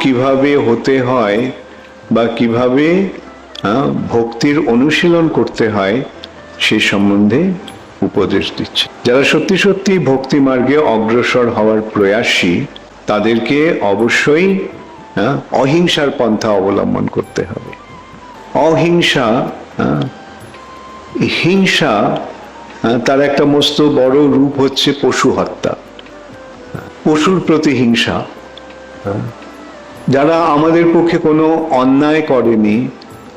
কীভাবে হতে হয় বা কীভাবে ভক্তির অনুশীলন করতে হয় সে সম্বন্ধে উপদেশ দিচ্ছে। যারা সত্যি সত্যি ভক্তি মার্গে অগ্রসর হওয়ার প্রয়াসী, তাদেরকে অবশ্যই অহিংসার পন্থা অবলম্বন করতে হবে। অহিংসা হিংসা তার একটা মস্ত বড় রূপ হচ্ছে পশু হত্যা। পশুর প্রতি হিংসা। যারা আমাদের পক্ষে কোনো অন্যায় করেনি,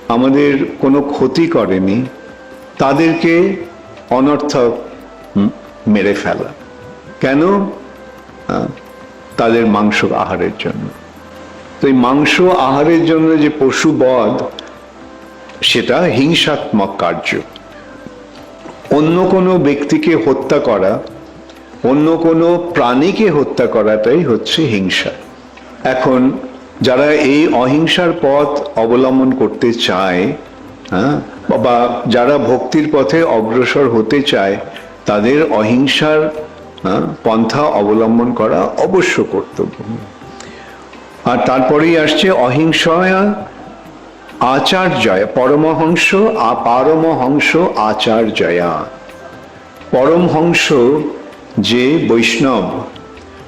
আমাদের কোনো ক্ষতি করেনি, তাদেরকে অনর্থক মেরে ফেলা। কেন? তাদের মাংস আহারের জন্য। তো এই মাংস আহারের জন্য যে পশু বধ, সেটা হিংসাত্মক কার্য। অন্য কোনো ব্যক্তিকে হত্যা করা, অন্য কোনো প্রাণীকে হত্যা করাটাই হচ্ছে হিংসা। এখন যারা এই অহিংসার পথ অবলম্বন করতে চায় হ্যাঁ বা যারা ভক্তির পথে অগ্রসর হতে চায় তাদের অহিংসার হ্যাঁ, পন্থা অবলম্বন করা অবশ্য কর্তব্য। আর তারপরেই আসছে অহিংসয়া আচার্যয় পরমহংস পারমহংস আচার্যয়া। পরমহংস যে বৈষ্ণব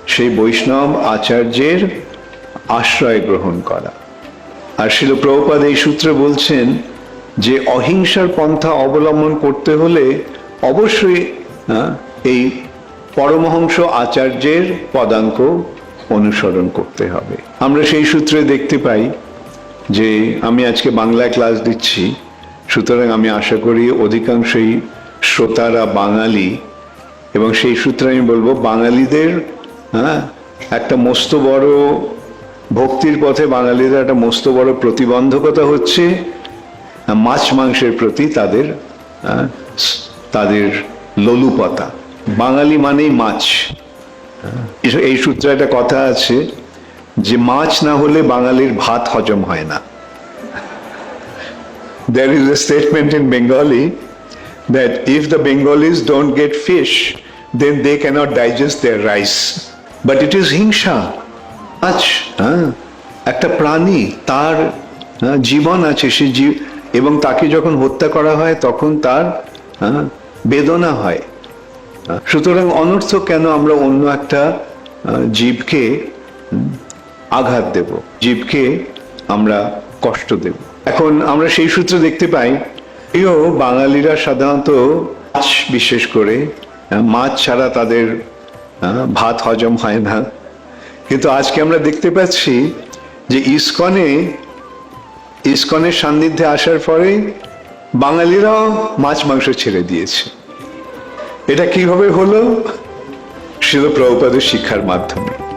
সেই বৈষ্ণব আচার্যের আশ্রয় গ্রহণ করা। আর শিল প্রভুপাদ এই সূত্রে বলছেন যে অহিংসার পন্থা অবলম্বন করতে হলে অবশ্যই এই পরমহংস আচার্যের পদাঙ্ক অনুসরণ করতে হবে। আমরা সেই সূত্রে দেখতে পাই যে আমি আজকে বাংলায় ক্লাস দিচ্ছি, সুতরাং আমি আশা করি অধিকাংশই শ্রোতারা বাঙালি এবং সেই সূত্রে আমি বলব বাঙালিদের হ্যাঁ একটা মস্ত বড় ভক্তির পথে বাঙালিদের একটা মস্ত বড় প্রতিবন্ধকতা হচ্ছে মাছ মাংসের প্রতি তাদের তাদের লোলুপতা। বাঙালি মানেই মাছ। এই- সূত্রে একটা কথা আছে যে মাছ না হলে বাঙালির ভাত হজম হয় না। There is a statement in Bengali that if the Bengalis don't get fish, then they cannot digest their rice. But it is হিংসা মাছ হ্যাঁ একটা প্রাণী তার হ্যাঁ, জীবন আছে সে জীব এবং তাকে যখন হত্যা করা হয় তখন তার হ্যাঁ, বেদনা হয়। সুতরাং অনর্থ কেন আমরা অন্য একটা জীবকে আঘাত দেব? জীবকে আমরা কষ্ট দেব। এখন আমরা সেই সূত্রে দেখতে পাই এও বাঙালিরা সাধারণত মাছ বিশেষ করে মাছ ছাড়া তাদের ভাত হজম হয় না। কিন্তু আজকে আমরা দেখতে পাচ্ছি যে ইস্কনে, ইস্কনের সান্নিধ্যে আসার পরে বাঙালিরাও মাছ, মাংস ছেড়ে দিয়েছে। এটা কীভাবে হলো? শিল প্রভুপাদের শিক্ষার মাধ্যমে।